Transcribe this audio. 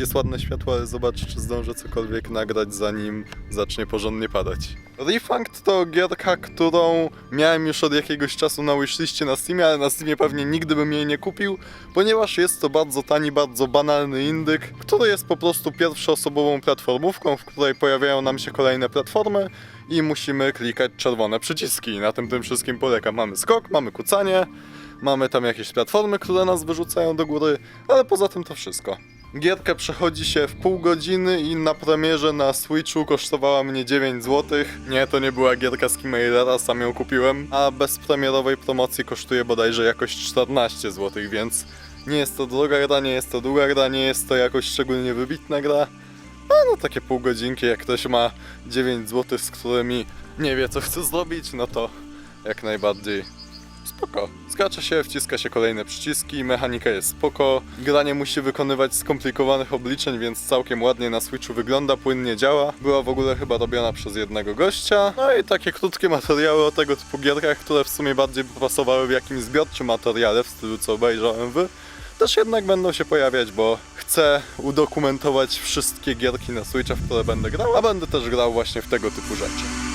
Jest ładne światło, ale zobacz, czy zdążę cokolwiek nagrać, zanim zacznie porządnie padać. Refunct to gierka, którą miałem już od jakiegoś czasu na wishliście na Steamie, ale na Steamie pewnie nigdy bym jej nie kupił, ponieważ jest to bardzo tani, bardzo banalny indyk, który jest po prostu pierwszoosobową platformówką, w której pojawiają nam się kolejne platformy i musimy klikać czerwone przyciski. Na tym tym wszystkim polega. Mamy skok, mamy kucanie, mamy tam jakieś platformy, które nas wyrzucają do góry, ale poza tym to wszystko. Gierka przechodzi się w pół godziny i na premierze na Switchu kosztowała mnie 9 zł. Nie, to nie była gierka z Keymailera, sam ją kupiłem, a bez premierowej promocji kosztuje bodajże jakoś 14 zł, więc nie jest to droga gra, nie jest to długa gra, nie jest to jakoś szczególnie wybitna gra. A no takie pół godzinki, jak ktoś ma 9 zł, z którymi nie wie co chce zrobić, no to jak najbardziej spoko. Skacze się, wciska się kolejne przyciski, mechanika jest spoko. Gra nie musi wykonywać skomplikowanych obliczeń, więc całkiem ładnie na Switchu wygląda, płynnie działa. Była w ogóle chyba robiona przez jednego gościa. No i takie krótkie materiały o tego typu gierkach, które w sumie bardziej pasowały w jakimś zbiorczym materiale w stylu co obejrzałem wy. Też jednak będą się pojawiać, bo chcę udokumentować wszystkie gierki na Switcha, w które będę grał, a będę też grał właśnie w tego typu rzeczy.